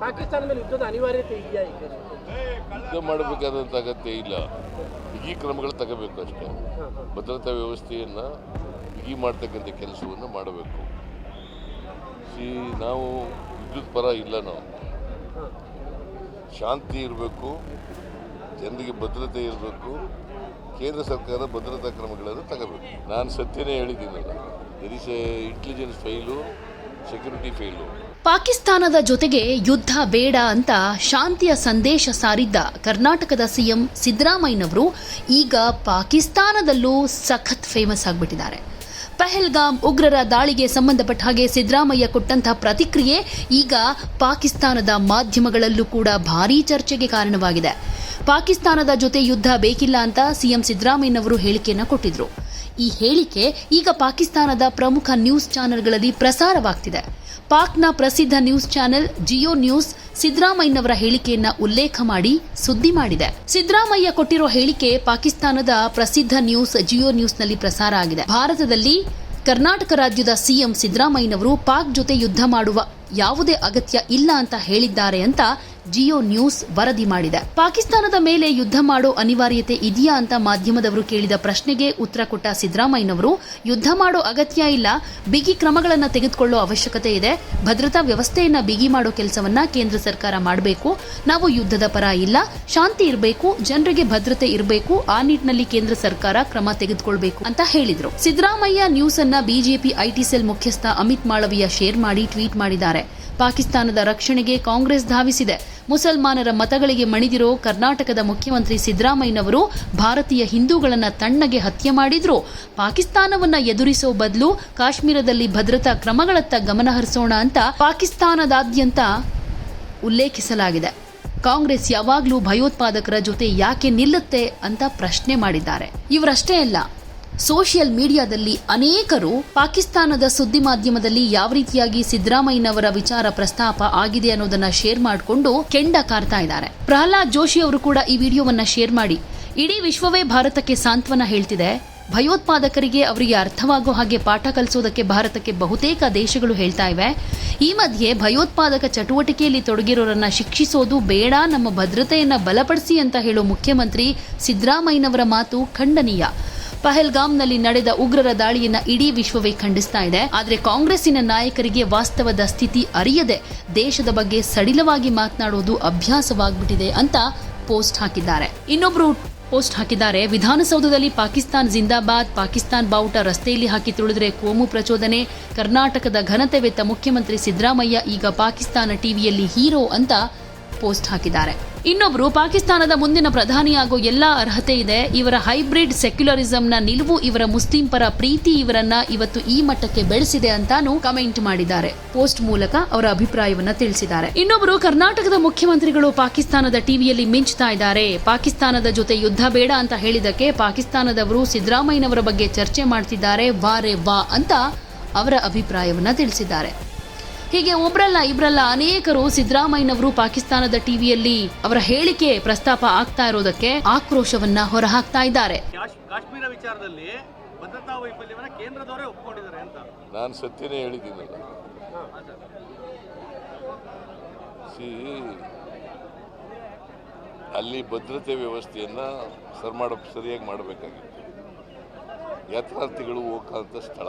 ಪಾಕಿಸ್ತಾನ ಮೇಲೆ ಯುದ್ಧದ ಅನಿವಾರ್ಯತೆ ಇದೆಯಾ ಈಗ? ಯುದ್ಧ ಮಾಡಬೇಕಾದಂಥ ಅಗತ್ಯ ಇಲ್ಲ. ಬಿಗಿ ಕ್ರಮಗಳು ತಗೋಬೇಕು ಅಷ್ಟೇ. ಭದ್ರತಾ ವ್ಯವಸ್ಥೆಯನ್ನು ಬಿಗಿ ಮಾಡ್ತಕ್ಕಂಥ ಕೆಲಸವನ್ನು ಮಾಡಬೇಕು. ಸಿ ನಾವು ವಿದ್ಯುತ್ ಪರ ಇಲ್ಲ ನಾವು. ಶಾಂತಿ ಇರಬೇಕು ಜನರಿಗೆ ಭದ್ರತೆ ಇರಬೇಕು ಕೇಂದ್ರ ಸರ್ಕಾರ ಭದ್ರತಾ ಕ್ರಮಗಳನ್ನು ತಗೋಬೇಕು. ನಾನು ಸತ್ಯನೇ ಹೇಳಿದ್ದೀನಲ್ಲ there is a intelligence file security file ಪಾಕಿಸ್ತಾನದ ಜೊತೆಗೆ ಯುದ್ಧ ಬೇಡ ಅಂತ ಶಾಂತಿಯ ಸಂದೇಶ ಸಾರಿದ್ದ ಕರ್ನಾಟಕದ ಸಿಎಂ ಸಿದ್ದರಾಮಯ್ಯನವರು ಈಗ ಪಾಕಿಸ್ತಾನದಲ್ಲೂ ಸಖತ್ ಫೇಮಸ್ ಆಗಿಬಿಟ್ಟಿದ್ದಾರೆ. ಪೆಹಲ್ಗಾಮ್ ಉಗ್ರರ ದಾಳಿಗೆ ಸಂಬಂಧಪಟ್ಟ ಹಾಗೆ ಸಿದ್ದರಾಮಯ್ಯ ಕೊಟ್ಟಂತಹ ಪ್ರತಿಕ್ರಿಯೆ ಈಗ ಪಾಕಿಸ್ತಾನದ ಮಾಧ್ಯಮಗಳಲ್ಲೂ ಕೂಡ ಭಾರೀ ಚರ್ಚೆಗೆ ಕಾರಣವಾಗಿದೆ. ಪಾಕಿಸ್ತಾನದ ಜೊತೆ ಯುದ್ಧ ಬೇಕಿಲ್ಲ ಅಂತ ಸಿಎಂ ಸಿದ್ದರಾಮಯ್ಯನವರು ಹೇಳಿಕೆಯನ್ನು ಕೊಟ್ಟಿದ್ರು. ಈ ಹೇಳಿಕೆ ಈಗ ಪಾಕಿಸ್ತಾನದ ಪ್ರಮುಖ ನ್ಯೂಸ್ ಚಾನೆಲ್ಗಳಲ್ಲಿ ಪ್ರಸಾರವಾಗ್ತಿದೆ. ಪಾಕ್ನ ಪ್ರಸಿದ್ಧ ನ್ಯೂಸ್ ಚಾನೆಲ್ ಜಿಯೋ ನ್ಯೂಸ್ ಸಿದ್ದರಾಮಯ್ಯನವರ ಹೇಳಿಕೆಯನ್ನ ಉಲ್ಲೇಖ ಮಾಡಿ ಸುದ್ದಿ ಮಾಡಿದೆ. ಸಿದ್ದರಾಮಯ್ಯ ಕೊಟ್ಟಿರೋ ಹೇಳಿಕೆ ಪಾಕಿಸ್ತಾನದ ಪ್ರಸಿದ್ಧ ನ್ಯೂಸ್ ಜಿಯೋ ನ್ಯೂಸ್ನಲ್ಲಿ ಪ್ರಸಾರ ಆಗಿದೆ. ಭಾರತದಲ್ಲಿ ಕರ್ನಾಟಕ ರಾಜ್ಯದ ಸಿಎಂ ಸಿದ್ದರಾಮಯ್ಯನವರು ಪಾಕ್ ಜೊತೆ ಯುದ್ಧ ಮಾಡುವ ಯಾವುದೇ ಅಗತ್ಯ ಇಲ್ಲ ಅಂತ ಹೇಳಿದ್ದಾರೆ ಅಂತ ಜಿಯೋ ನ್ಯೂಸ್ ವರದಿ ಮಾಡಿದೆ. ಪಾಕಿಸ್ತಾನದ ಮೇಲೆ ಯುದ್ಧ ಮಾಡೋ ಅನಿವಾರ್ಯತೆ ಇದೆಯಾ ಅಂತ ಮಾಧ್ಯಮದವರು ಕೇಳಿದ ಪ್ರಶ್ನೆಗೆ ಉತ್ತರ ಕೊಟ್ಟ ಸಿದ್ದರಾಮಯ್ಯನವರು, ಯುದ್ಧ ಮಾಡೋ ಅಗತ್ಯ ಇಲ್ಲ, ಬಿಗಿ ಕ್ರಮಗಳನ್ನು ತೆಗೆದುಕೊಳ್ಳೋ ಅವಶ್ಯಕತೆ ಇದೆ, ಭದ್ರತಾ ವ್ಯವಸ್ಥೆಯನ್ನ ಬಿಗಿ ಮಾಡೋ ಕೆಲಸವನ್ನ ಕೇಂದ್ರ ಸರ್ಕಾರ ಮಾಡಬೇಕು, ನಾವು ಯುದ್ಧದ ಪರ ಇಲ್ಲ, ಶಾಂತಿ ಇರಬೇಕು, ಜನರಿಗೆ ಭದ್ರತೆ ಇರಬೇಕು, ಆ ನಿಟ್ಟಿನಲ್ಲಿ ಕೇಂದ್ರ ಸರ್ಕಾರ ಕ್ರಮ ತೆಗೆದುಕೊಳ್ಬೇಕು ಅಂತ ಹೇಳಿದ್ರು. ಸಿದ್ದರಾಮಯ್ಯ ನ್ಯೂಸ್ ಅನ್ನ ಬಿಜೆಪಿ ಐಟಿ ಸೆಲ್ ಮುಖ್ಯಸ್ಥ ಅಮಿತ್ ಮಾಳವಿಯ ಶೇರ್ ಮಾಡಿ ಟ್ವೀಟ್ ಮಾಡಿದ್ದಾರೆ. ಪಾಕಿಸ್ತಾನದ ರಕ್ಷಣೆಗೆ ಕಾಂಗ್ರೆಸ್ ಧಾವಿಸಿದೆ. ಮುಸಲ್ಮಾನರ ಮತಗಳಿಗೆ ಮಣಿದಿರೋ ಕರ್ನಾಟಕದ ಮುಖ್ಯಮಂತ್ರಿ ಸಿದ್ದರಾಮಯ್ಯನವರು ಭಾರತೀಯ ಹಿಂದೂಗಳನ್ನು ತಣ್ಣಗೆ ಹತ್ಯೆ ಮಾಡಿದ್ರು. ಪಾಕಿಸ್ತಾನವನ್ನ ಎದುರಿಸೋ ಬದಲು ಕಾಶ್ಮೀರದಲ್ಲಿ ಭದ್ರತಾ ಕ್ರಮಗಳತ್ತ ಗಮನ ಹರಿಸೋಣ ಅಂತ ಪಾಕಿಸ್ತಾನದಾದ್ಯಂತ ಉಲ್ಲೇಖಿಸಲಾಗಿದೆ. ಕಾಂಗ್ರೆಸ್ ಯಾವಾಗಲೂ ಭಯೋತ್ಪಾದಕರ ಜೊತೆ ಯಾಕೆ ನಿಲ್ಲುತ್ತೆ ಅಂತ ಪ್ರಶ್ನೆ ಮಾಡಿದ್ದಾರೆ. ಇವರಷ್ಟೇ ಅಲ್ಲ ಸೋಷಿಯಲ್ ಮೀಡಿಯಾದಲ್ಲಿ ಅನೇಕರು ಪಾಕಿಸ್ತಾನದ ಸುದ್ದಿ ಮಾಧ್ಯಮದಲ್ಲಿ ಯಾವ ರೀತಿಯಾಗಿ ಸಿದ್ದರಾಮಯ್ಯನವರ ವಿಚಾರ ಪ್ರಸ್ತಾಪ ಆಗಿದೆ ಅನ್ನೋದನ್ನ ಶೇರ್ ಮಾಡಿಕೊಂಡು ಕೆಂಡ ಕಾರ್ತಾ ಇದ್ದಾರೆ. ಪ್ರಹ್ಲಾದ್ ಜೋಶಿ ಅವರು ಕೂಡ ಈ ವಿಡಿಯೋವನ್ನ ಶೇರ್ ಮಾಡಿ. ಇಡೀ ವಿಶ್ವವೇ ಭಾರತಕ್ಕೆ ಸಾಂತ್ವನ ಹೇಳ್ತಿದೆ. ಭಯೋತ್ಪಾದಕರಿಗೆ ಅವರಿಗೆ ಅರ್ಥವಾಗೋ ಹಾಗೆ ಪಾಠ ಕಲಿಸೋದಕ್ಕೆ ಭಾರತಕ್ಕೆ ಬಹುತೇಕ ದೇಶಗಳು ಹೇಳ್ತಾ ಇವೆ. ಈ ಮಧ್ಯೆ ಭಯೋತ್ಪಾದಕ ಚಟುವಟಿಕೆಯಲ್ಲಿ ತೊಡಗಿರೋರನ್ನ ಶಿಕ್ಷಿಸೋದು ಬೇಡ, ನಮ್ಮ ಭದ್ರತೆಯನ್ನ ಬಲಪಡಿಸಿ ಅಂತ ಹೇಳೋ ಮುಖ್ಯಮಂತ್ರಿ ಸಿದ್ದರಾಮಯ್ಯನವರ ಮಾತು ಖಂಡನೀಯ. ಪಹಲ್ಗಾಮ್ನಲ್ಲಿ ನಡೆದ ಉಗ್ರರ ದಾಳಿಯನ್ನ ಇಡೀ ವಿಶ್ವವೇ ಖಂಡಿಸ್ತಾ ಇದೆ. ಆದರೆ ಕಾಂಗ್ರೆಸ್ಸಿನ ನಾಯಕರಿಗೆ ವಾಸ್ತವದ ಸ್ಥಿತಿ ಅರಿಯದೆ ದೇಶದ ಬಗ್ಗೆ ಸಡಿಲವಾಗಿ ಮಾತನಾಡೋದು ಅಭ್ಯಾಸವಾಗ್ಬಿಟ್ಟಿದೆ ಅಂತ ಪೋಸ್ಟ್ ಹಾಕಿದ್ದಾರೆ. ಇನ್ನೊಬ್ರು ಪೋಸ್ಟ್ ಹಾಕಿದ್ದಾರೆ. ವಿಧಾನಸೌಧದಲ್ಲಿ ಪಾಕಿಸ್ತಾನ್ ಜಿಂದಾಬಾದ್, ಪಾಕಿಸ್ತಾನ್ ಬಾವುಟ ರಸ್ತೆಯಲ್ಲಿ ಹಾಕಿ ತುಳಿದ್ರೆ ಕೋಮು ಪ್ರಚೋದನೆ. ಕರ್ನಾಟಕದ ಘನತೆವೆತ್ತ ಮುಖ್ಯಮಂತ್ರಿ ಸಿದ್ದರಾಮಯ್ಯ ಈಗ ಪಾಕಿಸ್ತಾನ ಟಿವಿಯಲ್ಲಿ ಹೀರೋ ಅಂತ ಪೋಸ್ಟ್ ಹಾಕಿದ್ದಾರೆ. ಇನ್ನೊಬ್ರು ಪಾಕಿಸ್ತಾನದ ಮುಂದಿನ ಪ್ರಧಾನಿಯಾಗೋ ಎಲ್ಲಾ ಅರ್ಹತೆ ಇದೆ. ಇವರ ಹೈಬ್ರಿಡ್ ಸೆಕ್ಯುಲರಿಸಂನ ನಿಲುವು, ಇವರ ಮುಸ್ಲಿಂ ಪರ ಪ್ರೀತಿ ಇವರನ್ನ ಇವತ್ತು ಈ ಮಟ್ಟಕ್ಕೆ ಬೆಳೆಸಿದೆ ಅಂತಾನು ಕಮೆಂಟ್ ಮಾಡಿದ್ದಾರೆ. ಪೋಸ್ಟ್ ಮೂಲಕ ಅವರ ಅಭಿಪ್ರಾಯವನ್ನ ತಿಳಿಸಿದ್ದಾರೆ. ಇನ್ನೊಬ್ಬರು ಕರ್ನಾಟಕದ ಮುಖ್ಯಮಂತ್ರಿಗಳು ಪಾಕಿಸ್ತಾನದ ಟಿವಿಯಲ್ಲಿ ಮಿಂಚ್ತಾ ಇದ್ದಾರೆ. ಪಾಕಿಸ್ತಾನದ ಜೊತೆ ಯುದ್ಧ ಬೇಡ ಅಂತ ಹೇಳಿದಕ್ಕೆ ಪಾಕಿಸ್ತಾನದವರು ಸಿದ್ದರಾಮಯ್ಯನವರ ಬಗ್ಗೆ ಚರ್ಚೆ ಮಾಡ್ತಿದ್ದಾರೆ. ವಾರೆ ವಾ ಅಂತ ಅವರ ಅಭಿಪ್ರಾಯವನ್ನ ತಿಳಿಸಿದ್ದಾರೆ. ಹೀಗೆ ಒಬ್ರಲ್ಲ ಇಬ್ರಲ್ಲ ಅನೇಕರು ಸಿದ್ದರಾಮಯ್ಯನವರು ಪಾಕಿಸ್ತಾನದ ಟಿವಿಯಲ್ಲಿ ಅವರ ಹೇಳಿಕೆ ಪ್ರಸ್ತಾಪ ಆಗ್ತಾ ಇರೋದಕ್ಕೆ ಆಕ್ರೋಶವನ್ನ ಹೊರಹಾಕ್ತಾ ಇದ್ದಾರೆ. ಕಾಶ್ಮೀರ ವಿಚಾರದಲ್ಲಿ ಭದ್ರತಾ ವೈಫಲ್ಯವನ್ನ ಕೇಂದ್ರದವರೇ ಒಪ್ಕೊಂಡಿದ್ದಾರೆ ಅಂತ. ನಾನು ಸತ್ಯನೇ ಹೇಳಿದ್ದೀನಲ್ಲ. ಸಿ ಅಲ್ಲಿ ಭದ್ರತೆ ವ್ಯವಸ್ಥೆಯನ್ನು ಸರ್ ಮಾಡ ಸರಿಯಾಗಿ ಮಾಡಬೇಕಾಗಿತ್ತು. ಯಾತ್ರಾರ್ಥಿಗಳು ಹೋಗಂಥ ಸ್ಥಳ.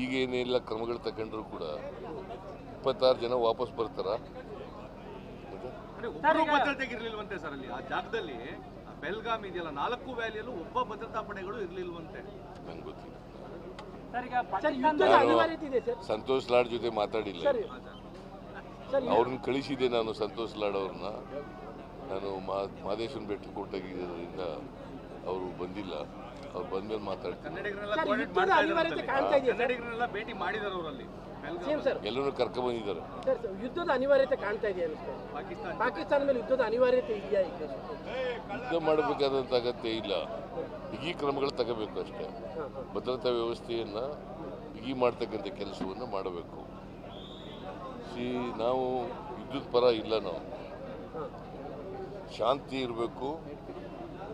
ಈಗೇನೆಲ್ಲ ಕ್ರಮಗಳು ತಗೊಂಡ್ರು ಕೂಡ ಇಪ್ಪತ್ತಾರು ಜನ ವಾಪಸ್ ಬರ್ತಾರ? ಭದ್ರತೆಗೆ ಇರ್ಲಿಲ್ವಂತೆ ಸರ್ ಅಲ್ಲಿ. ಆ ಜಾಗದಲ್ಲಿ ಬೆಲ್ಗಾಮ್ ಇದೆಯಲ್ಲ ನಾಲ್ಕು ವ್ಯಾಲಿಯಲ್ಲೂ ಒಬ್ಬ ಭದ್ರತಾ ಪಡೆಗಳು ಇರಲಿಲ್ವಂತೆ. ನಂಗೆ ಗೊತ್ತಿಲ್ಲ. ಸರ್ ಯುದ್ಧದ ನಾನು ಇದೆ ಸರ್. ಸಂತೋಷ್ ಲಾಡ್ ಜೊತೆ ಮಾತಾಡಿಲ್ಲ. ಅವ್ರನ್ನ ಕಳಿಸಿದೆ ನಾನು ಸಂತೋಷ್ ಲಾಡ್ ಅವ್ರನ್ನ. ನಾನು ಮಾ ಭೇಟಿ ಬೆಟ್ಟಕ್ಕೆ ಕೊಟ್ಟಾಗಿದ್ದರಿಂದ ಅವರು ಬಂದಿಲ್ಲ. ಅವ್ರು ಬಂದ್ಮೇಲೆ ಮಾತಾಡ್ತೀನಿ. ಭೇಟಿ ಮಾಡಿದಾರೆ ಅವರಲ್ಲಿ. ಎಲ್ಲರೂ ಕರ್ಕೊಂಡ್ಬಂದಿದ್ದಾರೆ ಸರ್ ಸರ್, ಯುದ್ಧದ ಅನಿವಾರ್ಯತೆ ಕಾಣ್ತಾ ಇದೆಯಾ ಇದೆ? ಪಾಕಿಸ್ತಾನ. ಪಾಕಿಸ್ತಾನ ಮೇಲೆ ಯುದ್ಧದ ಅನಿವಾರ್ಯತೆ ಇದೆಯಾ ಈಗ? ಯುದ್ಧ ಮಾಡಬೇಕಾದಂಥ ಅಗತ್ಯ ಇಲ್ಲ. ಬಿಗಿ ಕ್ರಮಗಳು ತಗೋಬೇಕು ಅಷ್ಟೇ. ಭದ್ರತಾ ವ್ಯವಸ್ಥೆಯನ್ನು ಬಿಗಿ ಮಾಡ್ತಕ್ಕಂಥ ಕೆಲಸವನ್ನು ಮಾಡಬೇಕು. ಸಿ ನಾವು ಯುದ್ಧದ ಪರ ಇಲ್ಲ ನಾವು. ಶಾಂತಿ ಇರಬೇಕು.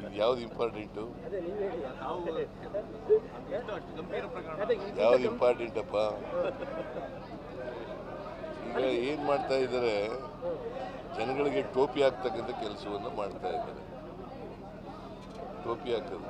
ಇದು ಯಾವ್ದು ಇಂಪಾರ್ಟೆಂಟು ಅದೇ ನೀವು ಹೇಳಿ. ನಾವು ಎಷ್ಟು ಗಂಭೀರ ಪ್ರಕರಣ. ಅದೇ ಇಂಥ ಯಾವ್ದು ಇಂಪಾರ್ಟೆಂಟ್ ಇಂಪಾರ್ಟೆಂಟಪ್ಪ ಈಗ ಏನು ಮಾಡ್ತಾ ಇದ್ದಾರೆ? ಜನಗಳಿಗೆ ಟೋಪಿ ಹಾಕ್ತಕ್ಕಂಥ ಕೆಲಸವನ್ನು ಮಾಡ್ತಾ ಇದ್ದಾರೆ. ಟೋಪಿ ಹಾಕೋದು.